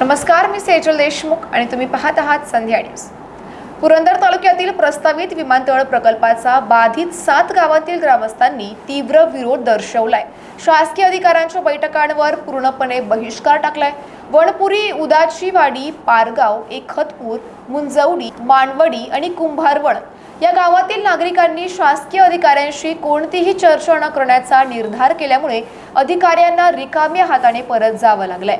नमस्कार मी सेजल देशमुख आणि तुम्ही पाहत आहात संध्या न्यूज. पुरंदर तालुक्यातील प्रस्तावित विमानतळ प्रकल्पाचा बाधित सात गावातील ग्रामस्थांनी तीव्र विरोध दर्शवलाय. शासकीय अधिकाऱ्यांच्या बैठकांवर पूर्णपणे बहिष्कार टाकलाय. वणपुरी उदाचीवाडी पारगाव एकहतपूर मुंजवडी मानवडी आणि कुंभारवण या गावातील नागरिकांनी शासकीय अधिकाऱ्यांशी कोणतीही चर्चा न करण्याचा निर्धार केल्यामुळे अधिकाऱ्यांना रिकाम्या हाताने परत जावं लागलंय.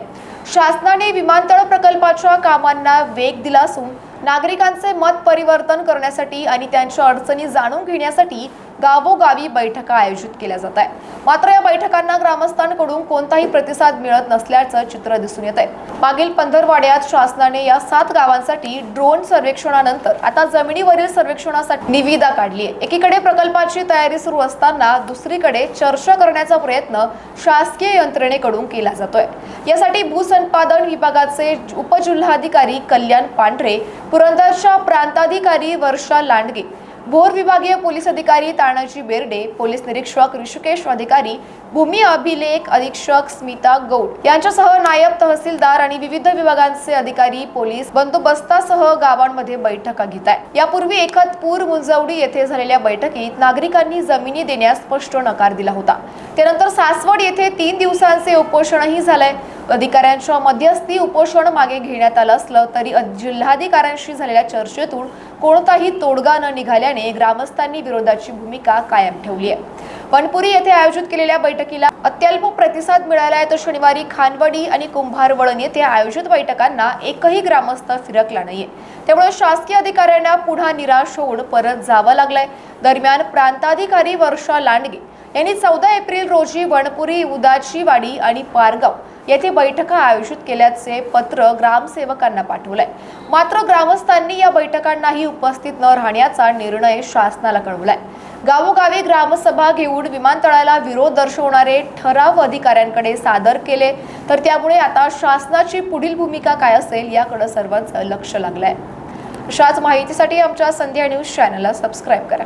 शासनाने विमानतळ प्रकल्पाच्या कामांना वेग दिला असून नागरिकांचे मत परिवर्तन करण्यासाठी आणि त्यांच्या अडचणी जाणून घेण्यासाठी गावोगावी बैठका आयोजित केल्या जात आहे मात्र या बैठकांना ग्रामस्थांकडून कोणताही प्रतिसाद मिळत नसल्याचं चित्र दिसून येत आहे. मागील पंधरवाड्यात शासनाने या सात गावांसाठी ड्रोन सर्वेक्षणानंतर आता जमिनीवरील सर्वेक्षणासाठी निविदा काढली आहे. एकीकडे प्रकल्पाची तयारी सुरू असताना दुसरीकडे चर्चा करण्याचा प्रयत्न शासकीय यंत्रणेकडून केला जातोय. यासाठी भूसंपादन विभागाचे उपजिल्हाधिकारी कल्याण पांढरे पुरंदरच्या प्रांताधिकारी वर्षा लांडगे भोर विभागीय पोलीस अधिकारी तानाजी बेर्डे पोलीस निरीक्षक ऋषिकेश अधिकारी भूमी अभिलेख अधीक्षक स्मिता गौड यांच्यासह नायब तहसीलदार आणि विविध विभागांचे अधिकारी पोलीस बंदोबस्तासह गावांमध्ये बैठका घेत आहे यापूर्वी एकतपूर मुंजवडी येथे झालेल्या बैठकीत नागरिकांनी जमिनी देण्यास स्पष्ट नकार दिला होता. त्यानंतर सासवड येथे तीन दिवसांचे उपोषणही झालंय. अधिकाऱ्यांच्या मध्यस्थी उपोषण मागे घेण्यात आलं असलं तरी जिल्हाधिकाऱ्यांशी झालेल्या चर्चेतून कोणताही तोडगा न निघाल्याने ग्रामस्थांनी विरोधाची भूमिका कायम ठेवली आहे. वनपुरी येथे आयोजित केलेल्या बैठकीला अत्यल्प प्रतिसाद मिळाला आहे तर शनिवारी खानवडी आणि कुंभारवळण येथे आयोजित बैठकांना एकही ग्रामस्थ फिरकला नाहीये. त्यामुळे शासकीय अधिकाऱ्यांना पुन्हा निराश होऊन परत जावं लागलंय. दरम्यान प्रांताधिकारी वर्षा लांडगे यांनी चौदा एप्रिल रोजी वणपुरी उदाचीवाडी आणि पारगाव येथे बैठका आयोजित केल्याचे पत्र ग्रामसेवकांना पाठवलंय. मात्र ग्रामस्थांनी या बैठकांनाही उपस्थित न राहण्याचा निर्णय शासनाला कळवलाय. गावोगावी ग्रामसभा घेऊन विमानतळाला विरोध दर्शवणारे ठराव अधिकाऱ्यांकडे सादर केले तर त्यामुळे आता शासनाची पुढील भूमिका काय असेल याकडे सर्वांचं लक्ष लागलंय. अशाच माहितीसाठी आमच्या संध्या न्यूज चॅनलला सबस्क्राईब करा.